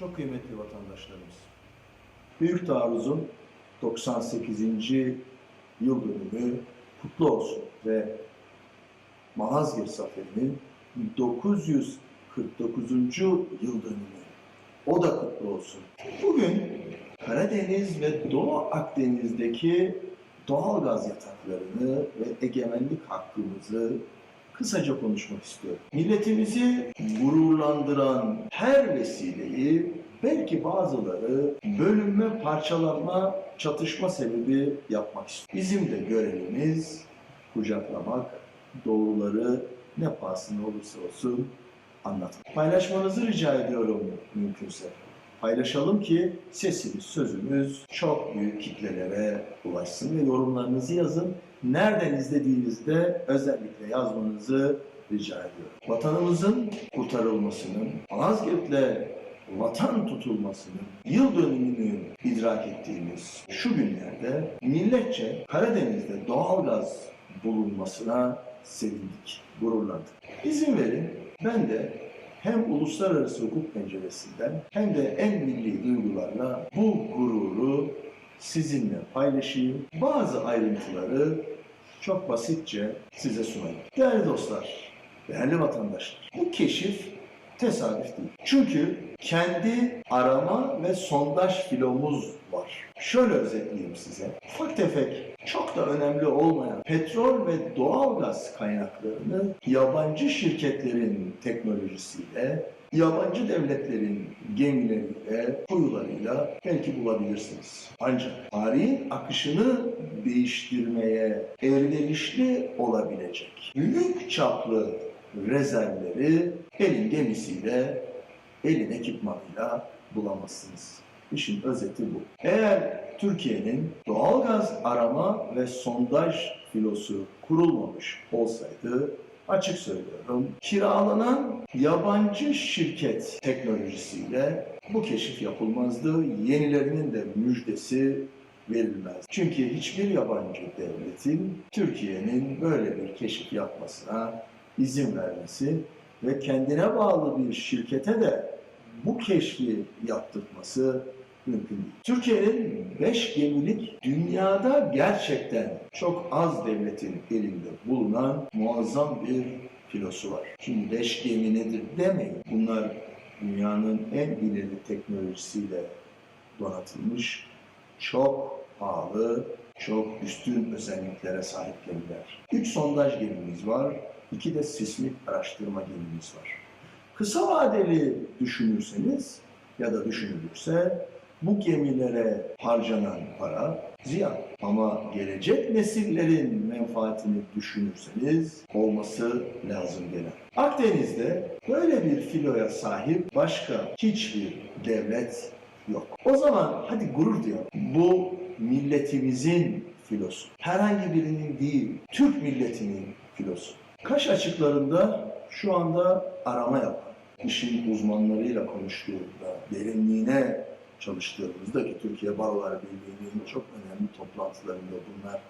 Çok kıymetli vatandaşlarımız. Büyük taarruzun 98. yıl dönümü kutlu olsun ve Malazgirt Zaferi'nin 949. yıl dönümü o da kutlu olsun. Bugün Karadeniz ve Doğu Akdeniz'deki doğal gaz yataklarını ve egemenlik hakkımızı kısaca konuşmak istiyorum. Milletimizi gururlandıran her vesileyi belki bazıları bölünme, parçalanma, çatışma sebebi yapmak istiyor. Bizim de görevimiz kucaklamak, doğruları ne pahasına olursa olsun anlatmak. Paylaşmanızı rica ediyorum mümkünse. Paylaşalım ki sesimiz, sözümüz çok büyük kitlelere ulaşsın ve yorumlarınızı yazın. Nereden izlediğinizde özellikle yazmanızı rica ediyorum. Vatanımızın kurtarılmasının, Malazgirt'le vatan tutulmasının yıl dönümünü idrak ettiğimiz şu günlerde milletçe Karadeniz'de doğalgaz bulunmasına sevindik, gururlandık. İzin verin ben de hem uluslararası hukuk penceresinden hem de en milli duygularla bu gururu sizinle paylaşayım. Bazı ayrıntıları çok basitçe size sunayım. Değerli dostlar, değerli vatandaşlar, bu keşif tesadüf değil. Çünkü kendi arama ve sondaj filomuz var. Şöyle özetleyeyim size. Ufak tefek, çok da önemli olmayan petrol ve doğal gaz kaynaklarını yabancı şirketlerin teknolojisiyle, yabancı devletlerin gemileriyle, kuyularıyla belki bulabilirsiniz. Ancak tarihin akışını değiştirmeye elverişli olabilecek büyük çaplı rezervleri elin gemisiyle, elin ekipmanıyla bulamazsınız. İşin özeti bu. Eğer Türkiye'nin doğalgaz arama ve sondaj filosu kurulmamış olsaydı açık söylüyorum kiralanan yabancı şirket teknolojisiyle bu keşif yapılmazdı. Yenilerinin de müjdesi verilmez. Çünkü hiçbir yabancı devletin Türkiye'nin böyle bir keşif yapmasına izin vermesi ve kendine bağlı bir şirkete de bu keşfi yaptırması mümkün değil. Türkiye'nin 5 gemilik dünyada gerçekten çok az devletin elinde bulunan muazzam bir filosu var. Şimdi 5 gemi nedir demeyin. Bunlar dünyanın en ileri teknolojisiyle donatılmış, çok pahalı, çok üstün özelliklere sahip gemiler. 3 sondaj gemimiz var, 2 de sismik araştırma gemimiz var. Kısa vadeli düşünürseniz ya da düşünülürse bu gemilere harcanan para ziyan. Ama gelecek nesillerin menfaatini düşünürseniz olması lazım gelen. Akdeniz'de böyle bir filoya sahip başka hiçbir devlet yok. O zaman hadi gurur diyor. Bu milletimizin filosu. Herhangi birinin değil, Türk milletinin filosu. Kaş açıklarında şu anda arama yapan, işin uzmanlarıyla konuştuğumda, derinliğine çalıştığımızda ki Türkiye Barolar Birliği'nin çok önemli toplantılarında bunlar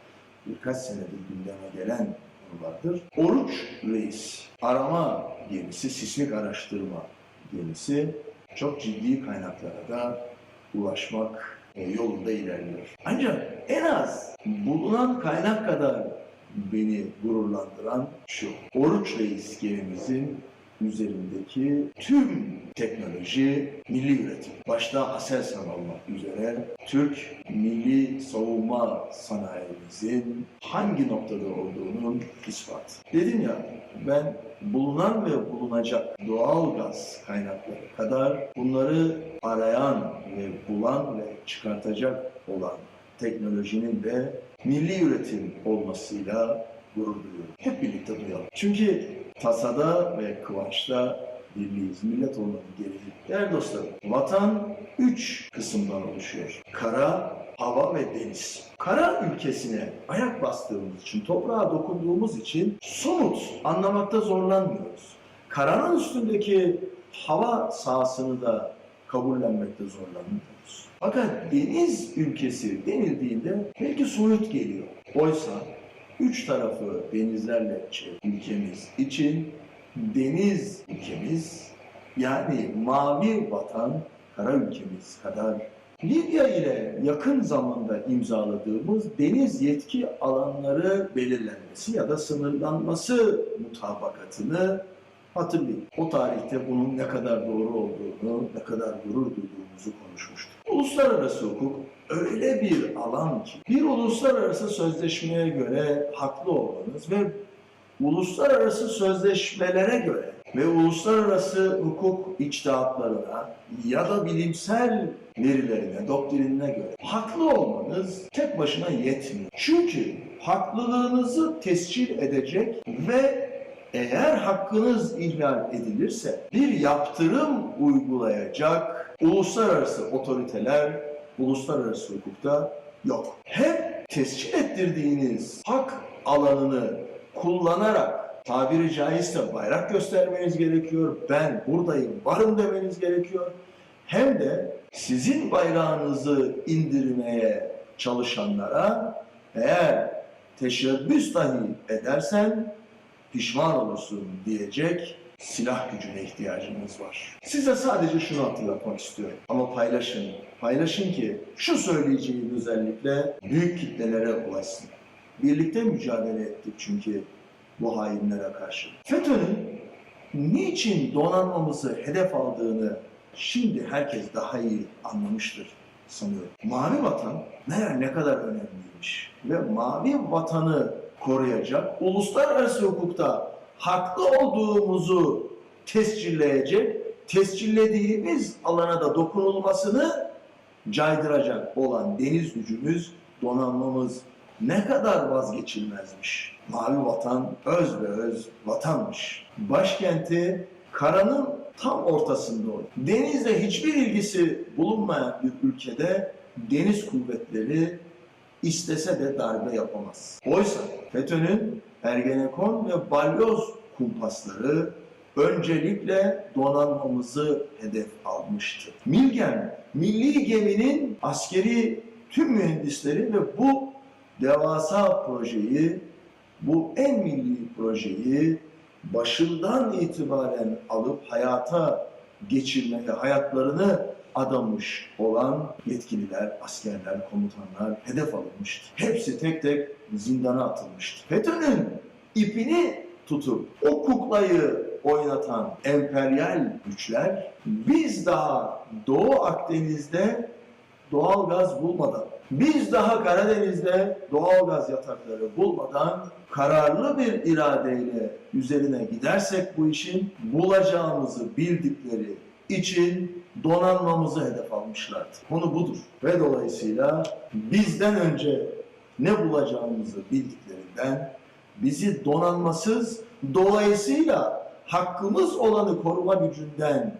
birkaç senedir gündeme gelen konulardır. Oruç Reis arama gemisi, sismik araştırma gemisi çok ciddi kaynaklara da ulaşmak yolunda ilerliyor. Ancak en az bulunan kaynak kadar beni gururlandıran şu. Oruç Reis gemimizin üzerindeki tüm teknoloji milli üretim. Başta Aselsan olmak üzere Türk milli savunma sanayimizin hangi noktada olduğunun ispatı. Dedim ya ben bulunan ve bulunacak doğal gaz kaynakları kadar bunları arayan ve bulan ve çıkartacak olan teknolojinin de milli üretim olmasıyla gurur duyuyorum. Hep birlikte duyalım. Çünkü tasada ve kıvançta birliğiz. Millet olmanın gereği. Değerli dostlarım, vatan üç kısımdan oluşuyor. Kara, hava ve deniz. Kara ülkesine ayak bastığımız için, toprağa dokunduğumuz için somut anlamakta zorlanmıyoruz. Karanın üstündeki hava sahasını da kabullenmekte zorlanıyoruz. Fakat deniz ülkesi denildiğinde belki soyut geliyor. Oysa üç tarafı denizlerle çevrili ülkemiz için deniz ülkemiz yani mavi vatan kara ülkemiz kadar. Libya ile yakın zamanda imzaladığımız deniz yetki alanları belirlenmesi ya da sınırlanması mutabakatını hatırlayın. O tarihte bunun ne kadar doğru olduğunu, ne kadar gurur duyduğumuzu konuşmuştuk. Uluslararası hukuk öyle bir alan ki bir uluslararası sözleşmeye göre haklı olmanız ve uluslararası sözleşmelere göre ve uluslararası hukuk içtihatlarına ya da bilimsel verilerine, doktrinine göre haklı olmanız tek başına yetmiyor. Çünkü haklılığınızı tescil edecek ve eğer hakkınız ihlal edilirse bir yaptırım uygulayacak uluslararası otoriteler uluslararası hukukta yok. Hep tescil ettirdiğiniz hak alanını kullanarak tabiri caizse bayrak göstermeniz gerekiyor. Ben buradayım, varım demeniz gerekiyor. Hem de sizin bayrağınızı indirmeye çalışanlara eğer teşebbüs dahi edersen pişman olursun diyecek silah gücüne ihtiyacımız var. Size sadece şunu hatırlatmak istiyorum. Ama paylaşın. Paylaşın ki şu söyleyeceğim özellikle büyük kitlelere ulaşsın. Birlikte mücadele ettik çünkü bu hainlere karşı. FETÖ'nün niçin donanmamızı hedef aldığını şimdi herkes daha iyi anlamıştır sanıyorum. Mavi vatan meğer ne kadar önemliymiş. Ve mavi vatanı koruyacak, uluslararası hukukta haklı olduğumuzu tescilleyecek, tescillediğimiz alana da dokunulmasını caydıracak olan deniz gücümüz, donanmamız ne kadar vazgeçilmezmiş. Mavi vatan öz ve öz vatanmış. Başkenti karanın tam ortasında olur. Denizle hiçbir ilgisi bulunmayan bir ülkede deniz kuvvetleri istese de darbe yapamaz. Oysa FETÖ'nün Ergenekon ve Balyoz kumpasları öncelikle donanmamızı hedef almıştı. Milgem, milli geminin askeri tüm mühendisleri ve bu devasa projeyi, bu en milli projeyi başından itibaren alıp hayata geçirmeye, hayatlarını adamış olan yetkililer, askerler, komutanlar hedef alınmıştı. Hepsi tek tek zindana atılmıştı. FETÖ'nün ipini tutup o kuklayı oynatan emperyal güçler biz daha Doğu Akdeniz'de doğal gaz bulmadan, biz daha Karadeniz'de doğal gaz yatakları bulmadan kararlı bir iradeyle üzerine gidersek bu işin bulacağımızı bildikleri için donanmamızı hedef almışlardı. Konu budur. Ve dolayısıyla bizden önce ne bulacağımızı bildiklerinden bizi donanmasız dolayısıyla hakkımız olanı koruma gücünden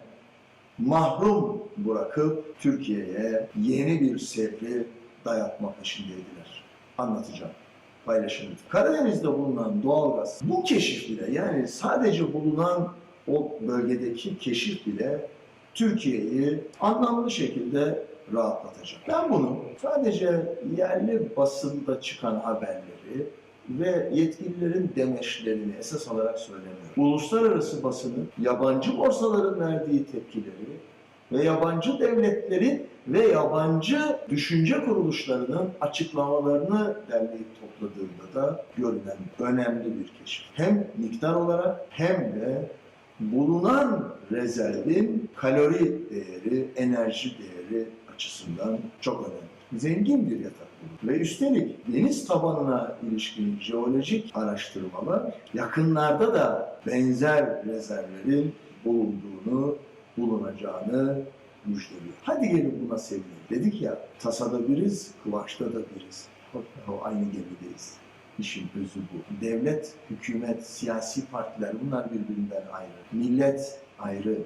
mahrum bırakıp Türkiye'ye yeni bir sevri dayatma peşindeydiler. Anlatacağım. Paylaşımı. Karadeniz'de bulunan doğalgaz bu keşif bile yani sadece bulunan o bölgedeki keşif bile Türkiye'yi anlamlı şekilde rahatlatacak. Ben bunu sadece yerli basında çıkan haberleri ve yetkililerin demeçlerini esas alarak söylemiyorum. Uluslararası basının yabancı borsaların verdiği tepkileri ve yabancı devletlerin ve yabancı düşünce kuruluşlarının açıklamalarını derleyip topladığında da görülen önemli bir keşif. Hem miktar olarak hem de bulunan rezervin kalori değeri, enerji değeri açısından çok önemli. Zengin bir yatak bu. Ve üstelik deniz tabanına ilişkin jeolojik araştırmalar yakınlarda da benzer rezervlerin bulunduğunu, bulunacağını müjdeliyor. Hadi gelin buna sevinelim. Dedik ya tasada biriz, kıvaçta da biriz. Aynı gemideyiz. İşin özü bu. Devlet, hükümet, siyasi partiler bunlar birbirinden ayrı. Millet ayrı.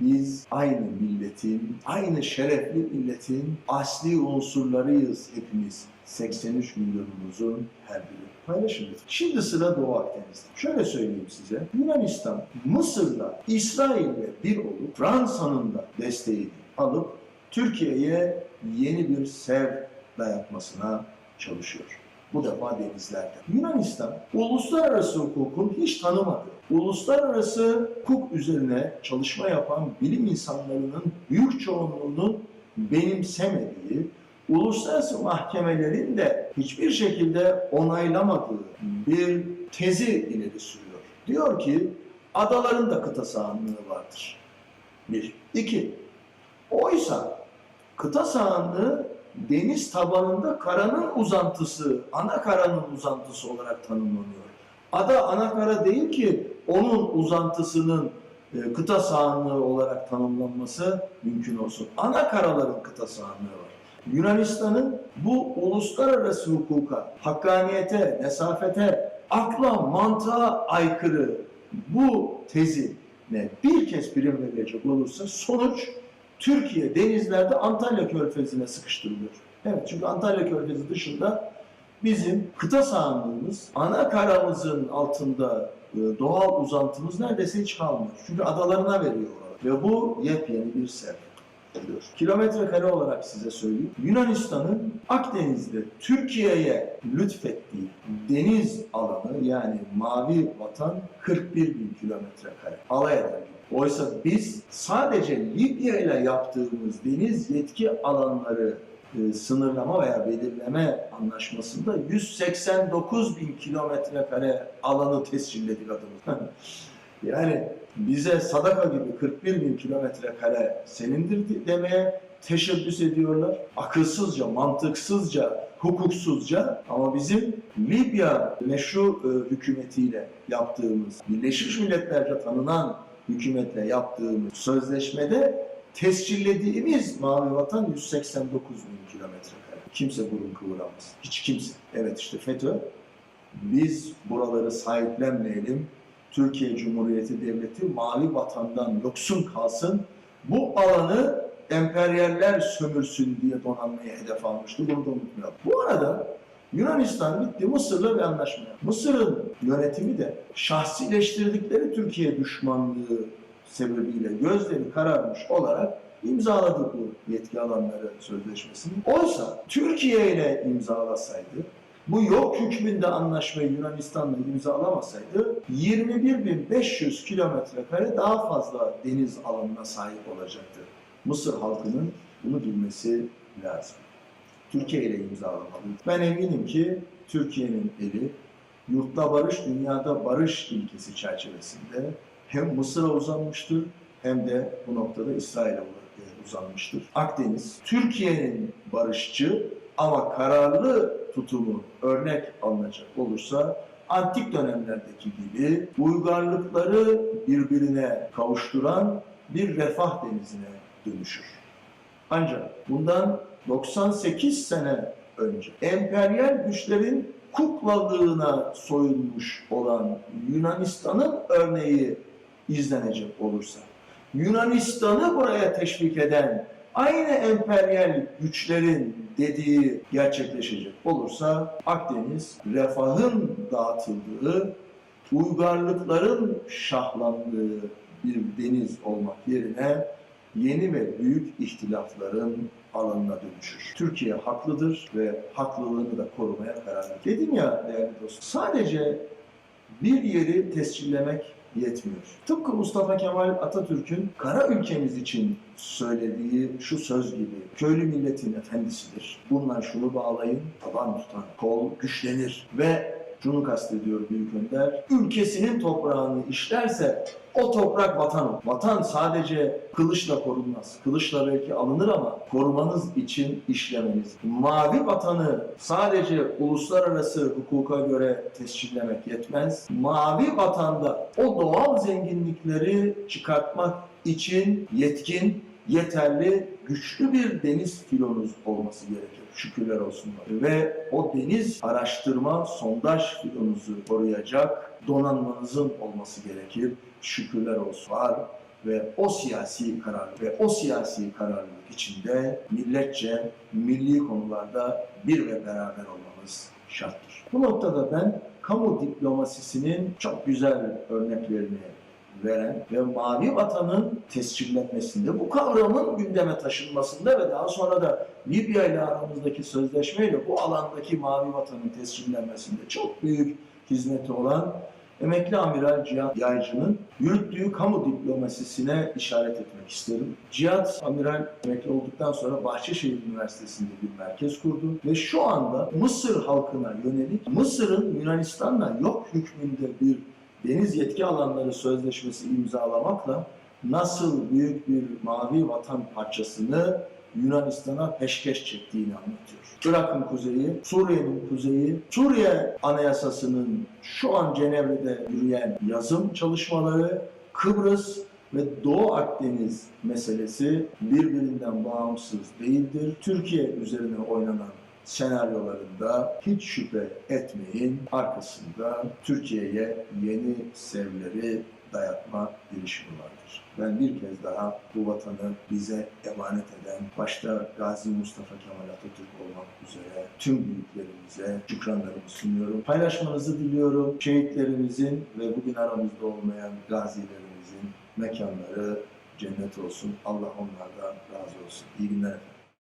Biz aynı milletin, aynı şerefli milletin asli unsurlarıyız hepimiz. 83 milyonumuzun her biri. Paylaşın lütfen. Şimdi sıra Doğu Akdeniz'de. Şöyle söyleyeyim size. Yunanistan, Mısır'da, İsrail'le bir olup Fransa'nın da desteğini alıp Türkiye'ye yeni bir sev dayatmasına çalışıyor. Bu defa denizlerde. Yunanistan uluslararası hukukun hiç tanımadığı, uluslararası hukuk üzerine çalışma yapan bilim insanlarının büyük çoğunluğunun benimsemediği, uluslararası mahkemelerin de hiçbir şekilde onaylamadığı bir tezi ileri sürüyor. Diyor ki adaların da kıta sahanlığı vardır. Bir. İki. Oysa kıta sahanlığı deniz tabanında karanın uzantısı, ana karanın uzantısı olarak tanımlanıyor. Ada ana kara değil ki onun uzantısının e, kıta sahanlığı olarak tanımlanması mümkün olsun. Ana karaların kıta sahanlığı var. Yunanistan'ın bu uluslararası hukuka, hakkaniyete, nesafete, akla, mantığa aykırı bu tezi ne bir kez prim verilecek olursa sonuç Türkiye denizlerde Antalya Körfezi'ne sıkıştırılıyor. Evet çünkü Antalya Körfezi dışında bizim kıta sahanlığımız, ana karamızın altında e, doğal uzantımız neredeyse hiç kalmıyor. Çünkü adalarına veriyor. Ve bu yepyeni bir ser. Oluyor. Kilometre kare olarak size söyleyeyim. Yunanistan'ın Akdeniz'de Türkiye'ye lütfettiği deniz alanı yani mavi vatan 41 bin kilometre kare. Alay eder. Oysa biz sadece Libya ile yaptığımız deniz yetki alanları e, sınırlama veya belirleme anlaşmasında 189 bin kilometre kare alanı tescilledik adımız. yani bize sadaka gibi 41 bin kilometre kare senindir demeye teşebbüs ediyorlar. Akılsızca, mantıksızca, hukuksuzca ama bizim Libya meşru e, hükümetiyle yaptığımız, Birleşmiş Milletlerce tanınan hükümetle yaptığımız sözleşmede tescillediğimiz mavi vatan 189 bin kilometre kare. Kimse burun kıvıramaz. Hiç kimse. Evet işte FETÖ biz buraları sahiplenmeyelim. Türkiye Cumhuriyeti Devleti mavi vatandan yoksun kalsın. Bu alanı emperyaller sömürsün diye donanmayı hedef almıştı. Bunu da unutmayalım. Bu arada Yunanistan gitti Mısır'la bir anlaşma yaptı. Mısır'ın yönetimi de şahsileştirdikleri Türkiye düşmanlığı sebebiyle gözleri kararmış olarak imzaladı bu yetki alanları sözleşmesini. Oysa Türkiye ile imzalasaydı bu yok hükmünde anlaşmayı Yunanistan'la imzalamasaydı 21.500 kilometre kare daha fazla deniz alanına sahip olacaktı. Mısır halkının bunu bilmesi lazım. Türkiye ile imzalamalı. Ben eminim ki Türkiye'nin eli yurtta barış, dünyada barış ilkesi çerçevesinde hem Mısır'a uzanmıştır hem de bu noktada İsrail'e uzanmıştır. Akdeniz, Türkiye'nin barışçı ama kararlı tutumu örnek alınacak olursa antik dönemlerdeki gibi uygarlıkları birbirine kavuşturan bir refah denizine dönüşür. Ancak bundan 98 sene önce emperyal güçlerin kuklalığına soyulmuş olan Yunanistan'ın örneği izlenecek olursa, Yunanistan'ı buraya teşvik eden aynı emperyal güçlerin dediği gerçekleşecek olursa Akdeniz refahın dağıtıldığı, uygarlıkların şahlandığı bir deniz olmak yerine yeni ve büyük ihtilafların alanına dönüşür. Türkiye haklıdır ve haklılığını da korumaya kararlı. Dedim ya değerli dostum, sadece bir yeri tescillemek yetmiyor. Tıpkı Mustafa Kemal Atatürk'ün kara ülkemiz için söylediği şu söz gibi köylü milletin efendisidir. Bundan şunu bağlayın, taban tutan kol güçlenir ve şunu kastediyor Büyük Önder, ülkesinin toprağını işlerse o toprak vatan olur. Vatan sadece kılıçla korunmaz. Kılıçla belki alınır ama korumanız için işlemeniz. Mavi vatanı sadece uluslararası hukuka göre tescillemek yetmez. Mavi vatanda o doğal zenginlikleri çıkartmak için yetkin, yeterli, güçlü bir deniz filonuz olması gerekir. Şükürler olsun. Ve o deniz araştırma, sondaj filonuzu koruyacak donanmanızın olması gerekir. Şükürler olsun var ve o siyasi karar ve o siyasi kararlılık içinde milletçe milli konularda bir ve beraber olmamız şarttır. Bu noktada ben kamu diplomasisinin çok güzel örneklerini veren ve mavi vatanın tescillenmesinde, bu kavramın gündeme taşınmasında ve daha sonra da Libya ile aramızdaki sözleşmeyle bu alandaki mavi vatanın tescillenmesinde çok büyük hizmeti olan emekli amiral Cihat Yaycı'nın yürüttüğü kamu diplomasisine işaret etmek isterim. Cihat amiral emekli olduktan sonra Bahçeşehir Üniversitesi'nde bir merkez kurdu ve şu anda Mısır halkına yönelik Mısır'ın Yunanistan'la yok hükmünde bir deniz yetki alanları sözleşmesi imzalamakla nasıl büyük bir mavi vatan parçasını Yunanistan'a peşkeş çektiğini anlatıyor. Irak'ın kuzeyi, Suriye'nin kuzeyi, Suriye Anayasası'nın şu an Cenevre'de yürüyen yazım çalışmaları, Kıbrıs ve Doğu Akdeniz meselesi birbirinden bağımsız değildir. Türkiye üzerine oynanan senaryolarında hiç şüphe etmeyin arkasında Türkiye'ye yeni sevleri dayatma girişimi vardır. Ben bir kez daha bu vatanı bize emanet eden, başta Gazi Mustafa Kemal Atatürk olmak üzere tüm büyüklerimize şükranlarımı sunuyorum. Paylaşmanızı diliyorum. Şehitlerimizin ve bugün aramızda olmayan gazilerimizin mekanları cennet olsun. Allah onlardan razı olsun. İyi günler efendim.